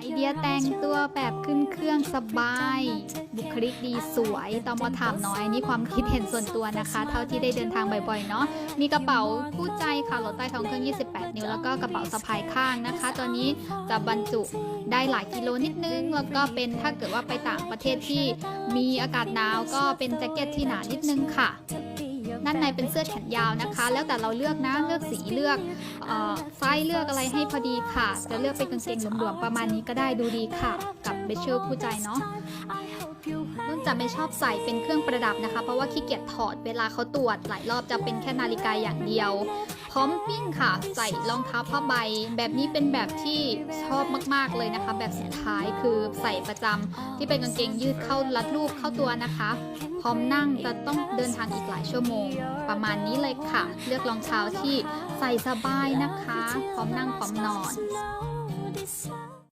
ไอเดียแต่งตัวแบบขึ้นเครื่องสบาย บุคลิกดีสวยตอมอถามน้อยนี่ความคิดเห็นส่วนตัวนะคะ เท่าที่ได้เดินทางบ่อยๆเนาะมีกระเป๋าคู่ใจค่ะรถใต้ท้องเครื่อง 28 นิ้ว แล้วก็กระเป๋าสะพายข้างนะคะตัวนี้จะบรรจุได้หลายกิโลนิดนึง แล้วก็เป็นถ้าเกิดว่าไปต่างประเทศที่มีอากาศหนาวก็เป็นแจ็คเก็ตที่หนานิดนึงค่ะ ด้านในเป็นเสื้อแขนยาวนะคะ แล้วแต่เราเลือกนะเลือกสีเลือกอไซส์เลือกอะไรให้พอดีค่ะ จะเลือกเป็นกางเกงหลวมๆประมาณนี้ก็ได้ดูดีค่ะ กับเบเชอร์คู่ใจเนาะนุ่นจะไม่ชอบใส่เป็นเครื่องประดับนะคะ เพราะว่าขี้เกียจถอดเวลาเขาตรวจหลายรอบจะเป็นแค่นาฬิกาอย่างเดียว พร้อมปิ้งค่ะ ใส่รองเท้าผ้าใบ แบบนี้เป็นแบบที่ชอบมากๆเลยนะคะ แบบสุดท้ายคือใส่ประจำที่เป็นกางเกงยืดเข้ารัดรูปเข้าตัวนะคะ พร้อมนั่งจะต้องเดินทางอีกหลายชั่วโมง ประมาณนี้เลยค่ะ เลือกรองเท้าที่ใส่สบายนะคะ พร้อมนั่งพร้อมนอน